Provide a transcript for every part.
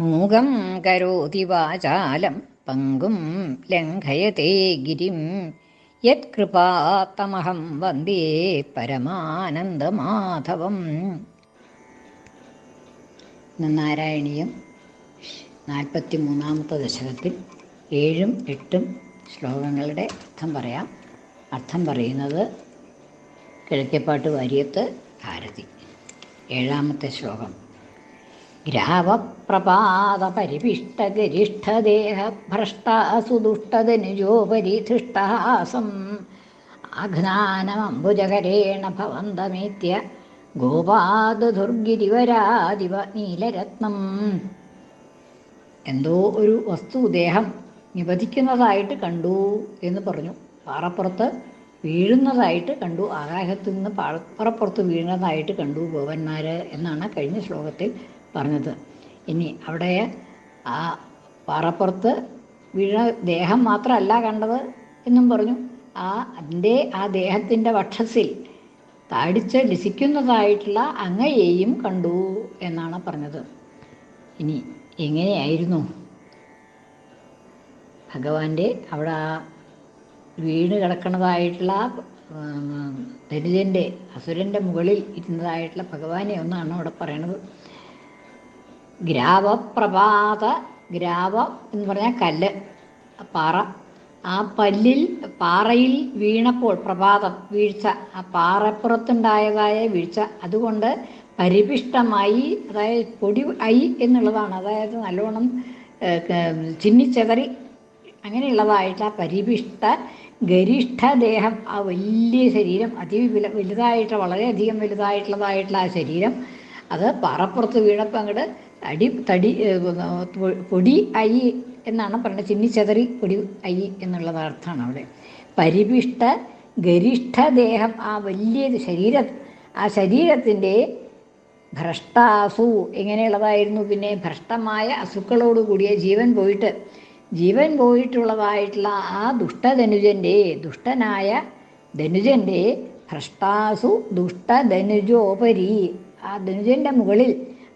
മൂകം കരോതി വാചാലം പങ്കും ലംഘയത്തെ ഗിരിം. യത്കൃപാത്തമഹം വന്ദേ പരമാനന്ദമാധവം. നാരായണീയം നാൽപ്പത്തി മൂന്നാമത്തെ ദശകത്തിൽ ഏഴും എട്ടും ശ്ലോകങ്ങളുടെ അർത്ഥം പറയാം. അർത്ഥം പറയുന്നത് കിഴക്കേപ്പാട്ട് വാര്യത്ത് ഭാരതി. ഏഴാമത്തെ ശ്ലോകം. ഗ്രാവപ്രപാത പരിപിഷ്ടഗരിഷ്ഠദേഹ ഭ്രഷ്ടാസുദുഷ്ടതനുജോപരിധൃഷ്ടഹാസം ആഘ്നാനമംബുജകരേണ ഭവന്തമേത്യ ഗോപാദുർഗിരിവരാദിവ നീലരത്നം. എന്തോ ഒരു വസ്തു ദേഹം നിപതിക്കുന്നതായിട്ട് കണ്ടു എന്ന് പറഞ്ഞു. പാറപ്പുറത്ത് വീഴുന്നതായിട്ട് കണ്ടു. ആകാശത്തു നിന്ന് പാറപ്പുറത്ത് വീഴുന്നതായിട്ട് കണ്ടു ഗോപന്മാർ എന്നാണ് കഴിഞ്ഞ ശ്ലോകത്തിൽ പറഞ്ഞത്. ഇനി അവിടെ ആ പാറപ്പുറത്ത് വീഴ ദേഹം മാത്രമല്ല കണ്ടത് എന്നും പറഞ്ഞു. ആ അതിന്റെ ആ ദേഹത്തിന്റെ വക്ഷസിൽ താടിച്ച് ലസിക്കുന്നതായിട്ടുള്ള അങ്ങയെയും കണ്ടു എന്നാണ് പറഞ്ഞത്. ഇനി എങ്ങനെയായിരുന്നു? ഭഗവാന്റെ അവിടെ ആ വീണ് കിടക്കുന്നതായിട്ടുള്ള ധനുജന്റെ അസുരന്റെ മുകളിൽ ഇരുന്നതായിട്ടുള്ള ഭഗവാനെ ഒന്നാണ് അവിടെ പറയണത്. ഗ്രാവപ്രപാത ഗ്രാവം എന്ന് പറഞ്ഞാൽ കല്ല് പാറ. ആ പല്ലിൽ പാറയിൽ വീണപ്പോൾ പ്രഭാതം വീഴ്ച. ആ പാറപ്പുറത്തുണ്ടായതായ വീഴ്ച. അതുകൊണ്ട് പരിപിഷ്ടമായി അതായത് പൊടി ഐ എന്നുള്ളതാണ്. അതായത് നല്ലോണം ചിന്നിച്ചെതറി അങ്ങനെയുള്ളതായിട്ട് ആ പരിപിഷ്ട ഗരിഷ്ഠ ദേഹം ആ വലിയ ശരീരം അതി വലുതായിട്ട് വളരെയധികം വലുതായിട്ടുള്ളതായിട്ടുള്ള ആ ശരീരം അത് പാറപ്പുറത്ത് വീണപ്പോൾ അങ്ങോട്ട് അടി തടി പൊടി അയി എന്നാണ് പറയുന്നത് ചിന്നിച്ചതറി പൊടി അയി എന്നുള്ളത് അർത്ഥമാണ് അവിടെ. പരിപിഷ്ട ഗരിഷ്ഠ ദേഹം ആ വലിയ ശരീരം ആ ശരീരത്തിന്റെ ഭ്രഷ്ടാസു എങ്ങനെയുള്ളതായിരുന്നു? പിന്നെ ഭ്രഷ്ടമായ അസുക്കളോട് കൂടിയ ജീവൻ പോയിട്ട് ജീവൻ പോയിട്ടുള്ളതായിട്ടുള്ള ആ ദുഷ്ടധനുജന്റെ ദുഷ്ടനായ ധനുജന്റെ ഭ്രഷ്ടാസു ദുഷ്ടധനുജോപരി. ആ ധനുജന്റെ മുകളിൽ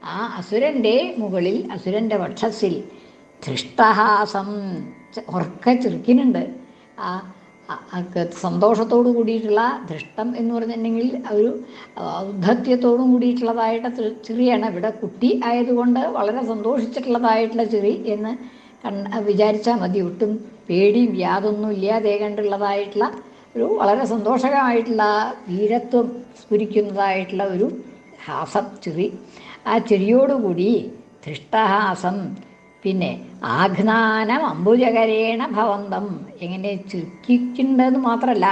ആ അസുരന്റെ മുകളിൽ അസുരന്റെ വക്ഷസിൽ ധൃഷ്ടഹാസം. ഉറക്ക ചെറുക്കിനുണ്ട്. ആ സന്തോഷത്തോടു കൂടിയിട്ടുള്ള ധൃഷ്ടം എന്ന് പറഞ്ഞിട്ടുണ്ടെങ്കിൽ ഒരു ഔദ്ധത്യത്തോടും കൂടിയിട്ടുള്ളതായിട്ട് ചിറിയാണ്. ഇവിടെ കുട്ടി ആയതുകൊണ്ട് വളരെ സന്തോഷിച്ചിട്ടുള്ളതായിട്ടുള്ള ചിറി എന്ന് കണ്ട വിചാരിച്ചാൽ മതി. ഒട്ടും പേടിയും യാതൊന്നും ഇല്ലാതെ കണ്ടുള്ളതായിട്ടുള്ള ഒരു വളരെ സന്തോഷകരമായിട്ടുള്ള വീരത്വം സ്ഫുരിക്കുന്നതായിട്ടുള്ള ഒരു ഹാസം ചിറി. ആ ചിരിയോടുകൂടി ധൃഷ്ടഹാസം പിന്നെ ആഘ്നാനം അംബുജകരേണ ഭവന്തം എങ്ങനെ ചുരുക്കിക്കുന്നത് മാത്രമല്ല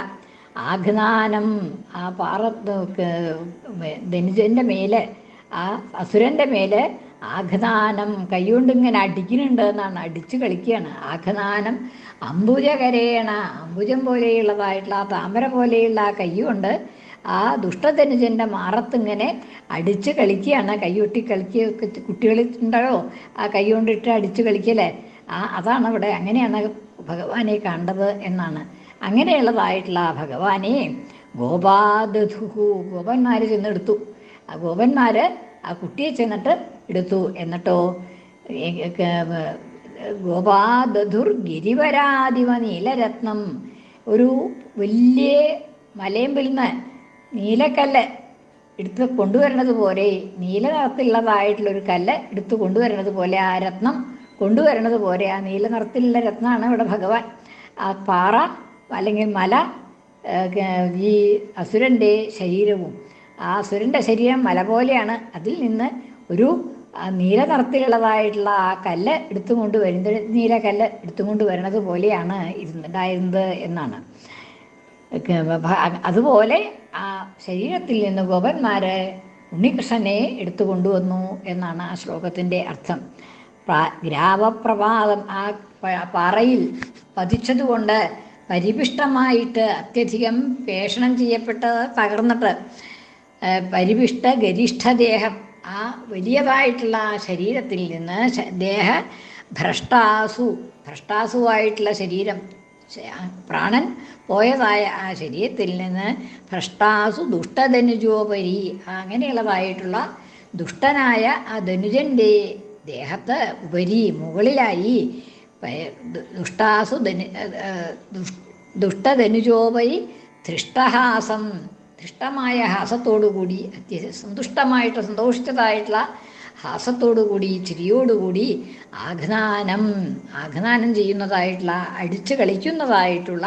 ആഘ്നാനം ആ പാറ ധനുജന്റെ മേലെ ആ അസുരന്റെ മേലെ ആഘ്നാനം കൈകൊണ്ട് ഇങ്ങനെ അടിക്കുന്നുണ്ട് എന്നാണ് അടിച്ചു കളിക്കുകയാണ്. ആഘ്നാനം അംബുജകരേണ അംബുജം പോലെയുള്ളതായിട്ടുള്ള ആ താമര പോലെയുള്ള ആ കൈ കൊണ്ട് ആ ദുഷ്ടധനുജന്റെ മാറത്തിങ്ങനെ അടിച്ച് കളിക്കുകയാണ്. കൈയൊട്ടി കളിക്കുക കുട്ടികൾ ഉണ്ടല്ലോ ആ കൈ കൊണ്ടിട്ട് അടിച്ച് കളിക്കല്ലേ? ആ അതാണ് അവിടെ അങ്ങനെയാണ് ഭഗവാനെ കണ്ടത് എന്നാണ്. അങ്ങനെയുള്ളതായിട്ടുള്ള ആ ഭഗവാനെ ഗോപാദുഹു ഗോപന്മാർ ചെന്നെടുത്തു. ആ ഗോപന്മാർ ആ കുട്ടിയെ ചെന്നിട്ട് എടുത്തു. എന്നിട്ടോ ഗോപാദുർ ഗിരിവരാധിവ നീലരത്നം ഒരു വലിയ മലയമ്പിൽന്ന് നീലക്കല്ല് എടുത്ത് കൊണ്ടുവരണത് പോലെ നീല നിറത്തിലുള്ളതായിട്ടുള്ളൊരു കല്ല് എടുത്ത് കൊണ്ടുവരണത് പോലെ ആ രത്നം കൊണ്ടുവരണത് പോലെ ആ നീല നിറത്തിലുള്ള രത്നമാണ് ഇവിടെ ഭഗവാൻ. ആ പാറ അല്ലെങ്കിൽ മല ഈ അസുരന്റെ ശരീരവും. ആ അസുരന്റെ ശരീരം മല പോലെയാണ്. അതിൽ നിന്ന് ഒരു നീല നിറത്തിലുള്ളതായിട്ടുള്ള ആ കല്ല് എടുത്തുകൊണ്ട് കൊണ്ടുവരുന്നത് നീല കല്ല് എടുത്തു കൊണ്ടുവരണത് പോലെയാണ് ഇരുന്നുണ്ടായിരുന്നത് എന്നാണ്. അതുപോലെ ആ ശരീരത്തിൽ നിന്ന് ഗോപന്മാര് ഉണ്ണികൃഷ്ണനെ എടുത്തു കൊണ്ടുവന്നു എന്നാണ് ആ ശ്ലോകത്തിന്റെ അർത്ഥം. ഗ്രാവപ്രഭാതം ആ പാറയിൽ പതിച്ചതുകൊണ്ട് പരിപിഷ്ടമായിട്ട് അത്യധികം പേഷണം ചെയ്യപ്പെട്ട് തകർന്നിട്ട് പരിപിഷ്ട ഗരിഷ്ഠദേഹം ആ വലിയതായിട്ടുള്ള ആ ശരീരത്തിൽ നിന്ന് ദേഹ ഭ്രഷ്ടാസു ഭ്രഷ്ടാസുവായിട്ടുള്ള ശരീരം പ്രാണൻ പോയതായ ആ ശരീരത്തിൽ നിന്ന് ഭ്രഷ്ടാസു ദുഷ്ടധനുജോപരി അങ്ങനെയുള്ളതായിട്ടുള്ള ദുഷ്ടനായ ആ ധനുജന്റെ ദേഹത്ത് ഉപരി മുകളിലായി ദുഷ്ടാസു ധനു ദുഷ്- ദുഷ്ടധനുജോപരി ധൃഷ്ടഹാസം ധൃഷ്ടമായ ഹാസത്തോടുകൂടി അത്യ സന്തുഷ്ടമായിട്ട് സന്തോഷിച്ചതായിട്ടുള്ള ഹാസത്തോടുകൂടി ചിരിയോടുകൂടി ആഘ്നാനം ആഘ്നാനം ചെയ്യുന്നതായിട്ടുള്ള അടിച്ചു കളിക്കുന്നതായിട്ടുള്ള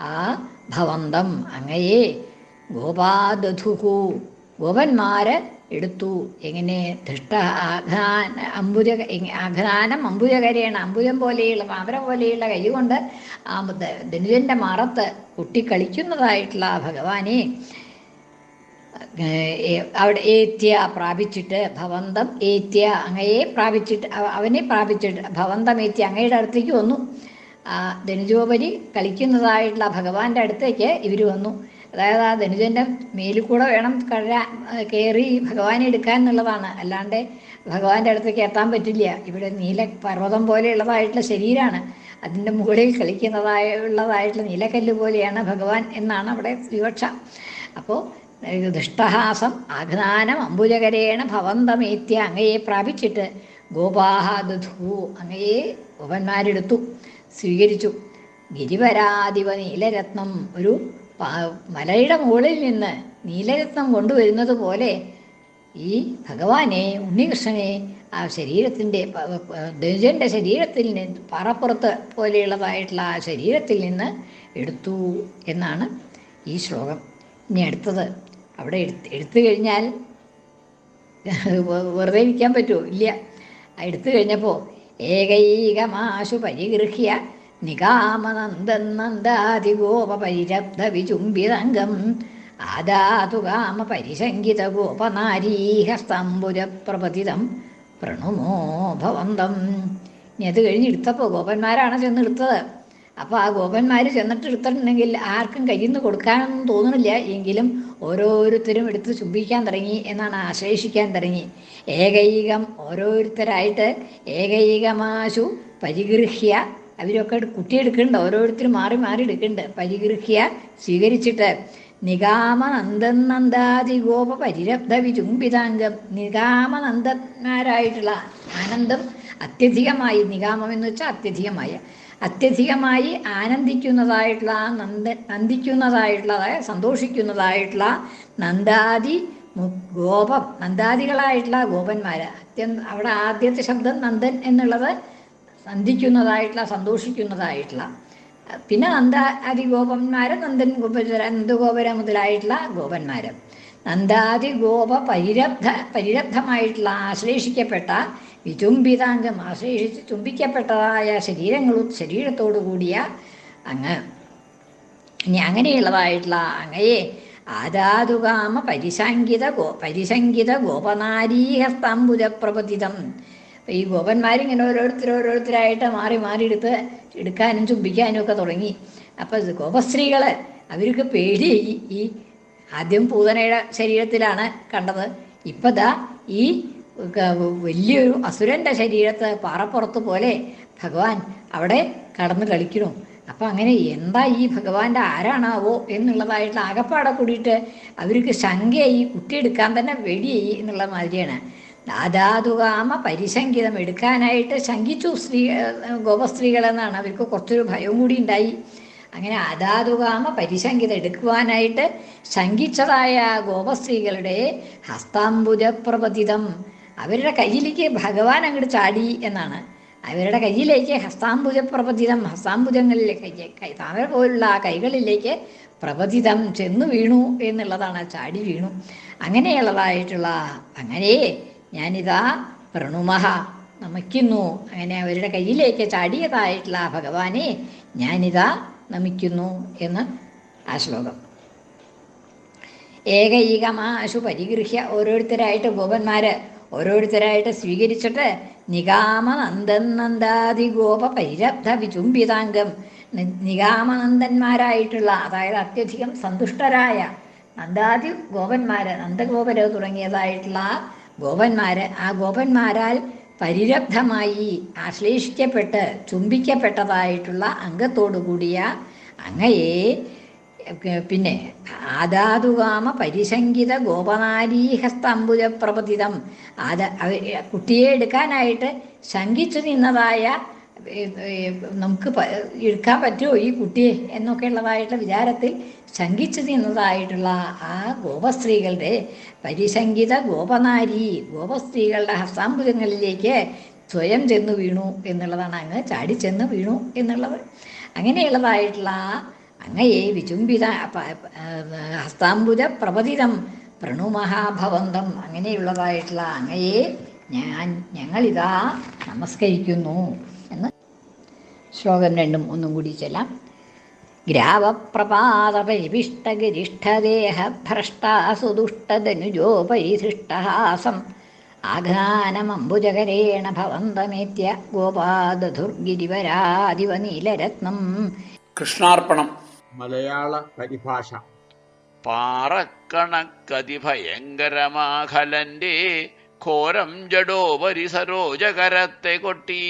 ആ ഭവന്തം അങ്ങയെ ഗോപാദധുഹു ഗോപന്മാര് എടുത്തു. എങ്ങനെ? ധൃഷ്ട ആഘ്നാന അമ്പുജ എങ്ങ- ആഘ്നാനം അമ്പുജകരേണ അമ്പുജം പോലെയുള്ള മാമര പോലെയുള്ള കൈകൊണ്ട് ആ ധനുജന്റെ മറത്ത് കുട്ടിക്കളിക്കുന്നതായിട്ടുള്ള ഭഗവാനെ അവിടെ ഏത്യ പ്രാപിച്ചിട്ട് ഭവന്തം ഏത്യ അങ്ങയെ പ്രാപിച്ചിട്ട് അവനെ പ്രാപിച്ചിട്ട് ഭവന്തം ഏത്യ അങ്ങയുടെ അടുത്തേക്ക് വന്നു. ആ ധനുജോപരി കളിക്കുന്നതായിട്ടുള്ള ഭഗവാന്റെ അടുത്തേക്ക് ഇവർ വന്നു. അതായത് ആ ധനുജന്റെ മേലിൽ കൂടെ വേണം കഴ കയറി ഭഗവാനെ എടുക്കാൻ എന്നുള്ളതാണ്. അല്ലാണ്ട് ഭഗവാന്റെ അടുത്തേക്ക് എത്താൻ പറ്റില്ല. ഇവിടെ നീല പർവതം പോലെയുള്ളതായിട്ടുള്ള ശരീരമാണ് അതിന്റെ മുകളിൽ കളിക്കുന്നതായ ഉള്ളതായിട്ടുള്ള നീലക്കല്ല് പോലെയാണ് ഭഗവാൻ എന്നാണ് അവിടെ വിവക്ഷ. അപ്പോൾ ദുഷ്ടഹാസം ആഘ്നാനം അംബുജകരേണ ഭവന്തമേത്യ അങ്ങയെ പ്രാപിച്ചിട്ട് ഗോപാഹ ദധു അങ്ങയെ ഗോപന്മാരെടുത്തു സ്വീകരിച്ചു. ഗിരിവരാധിപ നീലരത്നം ഒരു മലയുടെ മുകളിൽ നിന്ന് നീലരത്നം കൊണ്ടുവരുന്നത് പോലെ ഈ ഭഗവാനെ ഉണ്ണികൃഷ്ണനെ ആ ശരീരത്തിന്റെ ധനുജന്റെ ശരീരത്തിൽ നിന്ന് പറപ്പുറത്ത് പോലെയുള്ളതായിട്ടുള്ള ആ ശരീരത്തിൽ നിന്ന് എടുത്തു എന്നാണ് ഈ ശ്ലോകം. ഇനി അടുത്തത്. അവിടെ എടുത്ത് എടുത്തു കഴിഞ്ഞാൽ വെറുതെ ഇരിക്കാൻ പറ്റുമോ? ഇല്ല. എടുത്തു കഴിഞ്ഞപ്പോൾ ഏകൈകമാശു പരിഗൃഹ്യ നികാമനന്ദനന്ദാതിഗോപ പരിരബ്ധ വിചുംബിതംഗം ആദാതു കാമ പരിശങ്കിത ഗോപനാരീഹസ്തംബുരപ്രപതിതം പ്രണുമോ ഭവന്തം ഇനി അത് കഴിഞ്ഞ് എടുത്തപ്പോൾ ഗോപന്മാരാണ് ചെന്നെടുത്തത്. അപ്പോൾ ആ ഗോപന്മാർ ചെന്നിട്ട് എടുത്തിട്ടുണ്ടെങ്കിൽ ആർക്കും കയ്യിൽ നിന്ന് കൊടുക്കാനൊന്നും തോന്നുന്നില്ല എങ്കിലും ഓരോരുത്തരും എടുത്ത് ചുംബിക്കാൻ തുടങ്ങി എന്നാണ് ആശേഷിക്കാൻ തുടങ്ങി. ഏകൈകം ഓരോരുത്തരായിട്ട് ഏകൈകമാശു പരിഗൃഹ്യ. അവരൊക്കെ കുട്ടിയെടുക്കുന്നുണ്ട് ഓരോരുത്തരും മാറി മാറി എടുക്കുന്നുണ്ട്. പരിഗൃഹ്യ സ്വീകരിച്ചിട്ട് നിഗാമനന്ദനന്ദാതി ഗോപ പരിരബ്ധ വിചുംബിതാംഗം. നിഗാമനന്ദന്മാരായിട്ടുള്ള ആനന്ദം അത്യധികമായി നികാമം എന്ന് വെച്ചാൽ അത്യധികമായ. അത്യധികമായി ആനന്ദിക്കുന്നതായിട്ടുള്ള നന്ദ നന്ദിക്കുന്നതായിട്ടുള്ള അതായത് സന്തോഷിക്കുന്നതായിട്ടുള്ള നന്ദാദി ഗോപം. നന്ദാദികളായിട്ടുള്ള ഗോപന്മാർ അത്യന്ത അവിടെ ആദ്യത്തെ ശബ്ദം നന്ദൻ എന്നുള്ളത് നന്ദിക്കുന്നതായിട്ടുള്ള സന്തോഷിക്കുന്നതായിട്ടുള്ള. പിന്നെ നന്ദ ആദി ഗോപന്മാർ നന്ദൻ ഗോപര നന്ദഗോപര മുതലായിട്ടുള്ള ഗോപന്മാർ നന്ദാദി ഗോപ പരിരബ്ധ പരിരബ്ധമായിട്ടുള്ള ആശ്ലേഷിക്കപ്പെട്ട വിചുംബിതാംഗം ആശ്രയിച്ച് ചുംബിക്കപ്പെട്ടതായ ശരീരങ്ങളും ശരീരത്തോടു കൂടിയ അങ്ങ്. ഇനി അങ്ങനെയുള്ളതായിട്ടുള്ള അങ്ങയെ ആദാതുകാമ പരിശങ്കിത ഗോ പരിശങ്കിത ഗോപനാരീഹസ്തംബുജപ്രപതിതം. ഈ ഗോപന്മാരിങ്ങനെ ഓരോരുത്തർ ഓരോരുത്തരായിട്ട് മാറി മാറി എടുത്ത് എടുക്കാനും ചുംബിക്കാനും ഒക്കെ തുടങ്ങി. അപ്പോൾ ഗോപസ്ത്രീകൾ അവർക്ക് പേടി ഈ ആദ്യം പൂതനയുടെ ശരീരത്തിലാണ് കണ്ടത്. ഇപ്പതാ ഈ വലിയൊരു അസുരന്റെ ശരീരത്ത് പാറപ്പുറത്ത് പോലെ ഭഗവാൻ അവിടെ കടന്നു കളിക്കുന്നു. അപ്പം അങ്ങനെ എന്താ ഈ ഭഗവാന്റെ ആരാണാവോ എന്നുള്ളതായിട്ട് ആകപ്പാടെ കൂടിയിട്ട് അവർക്ക് ശങ്കയായി കുട്ടിയെടുക്കാൻ തന്നെ വെടിയായി എന്നുള്ള മാതിരിയാണ്. ദാദാതുകാമ പരിശങ്കിതം എടുക്കാനായിട്ട് ശങ്കിച്ചു സ്ത്രീ ഗോപസ്ത്രീകളെന്നാണ് അവർക്ക് കുറച്ചൊരു ഭയവും കൂടി ഉണ്ടായി. അങ്ങനെ അതാതുകാമ പരിശങ്കിത എടുക്കുവാനായിട്ട് ശങ്കിച്ചതായ ഗോപസ്ത്രീകളുടെ ഹസ്താംബുജപ്രപതിതം അവരുടെ കയ്യിലേക്ക് ഭഗവാൻ അങ്ങോട്ട് ചാടി എന്നാണ്. അവരുടെ കയ്യിലേക്ക് ഹസ്താംബുജ ഹസ്താംബുജപ്രപതിതം ഹസ്താംബുജങ്ങളിലേക്ക് താമര പോലുള്ള ആ കൈകളിലേക്ക് പ്രപതിതം ചെന്നു വീണു എന്നുള്ളതാണ്. ചാടി വീണു. അങ്ങനെയുള്ളതായിട്ടുള്ള അങ്ങനെ ഞാനിതാ പ്രണുമഹ നമിക്കുന്നു. അങ്ങനെ അവരുടെ കയ്യിലേക്ക് ചാടിയതായിട്ടുള്ള ആ ഭഗവാനെ ഞാനിതാ നമിക്കുന്നു എന്ന് ആ ശ്ലോകം. ഏകൈകമാശു പരിഗൃഹ്യ ഓരോരുത്തരായിട്ട് ഗോപന്മാര് ഓരോരുത്തരായിട്ട് സ്വീകരിച്ചിട്ട് നിഗാമനന്ദൻ നന്ദാതി ഗോപ പരിരബ്ധ വിചുംബിതാംഗം നികാമനന്ദന്മാരായിട്ടുള്ള അതായത് അത്യധികം സന്തുഷ്ടരായ നന്ദാതി ഗോപന്മാര് നന്ദഗോപര് തുടങ്ങിയതായിട്ടുള്ള ഗോപന്മാര് ആ ഗോപന്മാരാൽ പരിരബ്ധമായി ആശ്ലേഷിക്കപ്പെട്ട് ചുംബിക്കപ്പെട്ടതായിട്ടുള്ള അംഗത്തോടു കൂടിയ അങ്ങയെ പിന്നെ ആദാതുകാമ പരിശങ്കിത ഗോപനാരീഹസ്തംബുജപ്രപതിതം. ആദ കുട്ടിയെ എടുക്കാനായിട്ട് ശങ്കിച്ചു നിന്നതായ നമുക്ക് എടുക്കാൻ പറ്റുമോ ഈ കുട്ടിയെ എന്നൊക്കെ ഉള്ളതായിട്ടുള്ള വിചാരത്തിൽ ശങ്കിച്ചു നിന്നതായിട്ടുള്ള ആ ഗോപസ്ത്രീകളുടെ പരിശങ്കിത ഗോപനാരി ഗോപസ്ത്രീകളുടെ ഹസ്താംബുജങ്ങളിലേക്ക് സ്വയം ചെന്ന് വീണു എന്നുള്ളതാണ് അങ്ങ് ചാടി ചെന്ന് വീണു എന്നുള്ളത്. അങ്ങനെയുള്ളതായിട്ടുള്ള ആ അങ്ങയെ വിചുംബിത ഹസ്താംബുജ പ്രപതിതം പ്രണുമഹാഭവന്തം അങ്ങനെയുള്ളതായിട്ടുള്ള അങ്ങയെ ഞാൻ ഞങ്ങളിതാ നമസ്കരിക്കുന്നു എന്ന് ശ്ലോകം രണ്ടും ഒന്നും കൂടി ചെല്ലാം. ഗ്രാവപ്രപാത പരിപിഷ്ടഗരിഷ്ഠദേഹ ഭ്രഷ്ടാസുദുഷ്ടധനുജോ പരിധൃഷ്ടഹാസം ആഘാനമംബുജകരേണ ഭവന്തമേത്യ ഗോപാദധുർഗിരിവരാദിവ നീലരത്നം കൃഷ്ണാർപ്പണം. മലയാള പരിഭാഷ. പാറക്കണക്കതിഭയങ്കരമാഖലന്റെ ഘോരം ജഡോപരി സരോജകരത്തെ കൊട്ടി.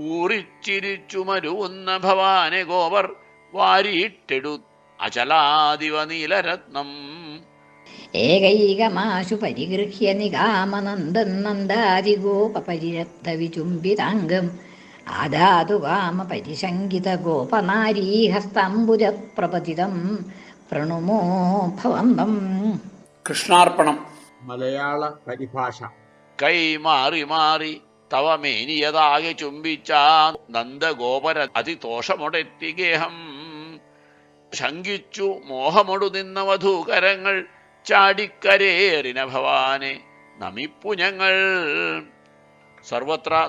ഊറിച്ചിരിച്ചു മരുവുന്ന ഭവാനെ ഗോവർ വാരിയിട്ടെടു അചലാദിവ നീലരത്നം ഏകൈകമാശു പരിഗൃഹ്യ നിഗാമനന്ദൻ നന്ദാദിഗോപരിരക്ത വിചുംബിതാംഗം ആദാതു കാമ പരിശങ്കിത ഗോപനാരീഹസ്തംബുജ പ്രണുമോ ഭവന്തം. കൃഷ്ണാർപ്പണം. മലയാള പരിഭാഷ. കൈ മാറി മാറി തവ മേനിയതാകെ ചുംബിച്ച നന്ദഗോപര അതിതോഷമൊടെത്തി ഗേഹം ശങ്കിച്ചു മോഹമൊടു നിന്ന വധൂകരങ്ങൾ ചാടിക്കരേറിന ഭവാനെ നമിപ്പു ഞങ്ങൾ. സർവത്ര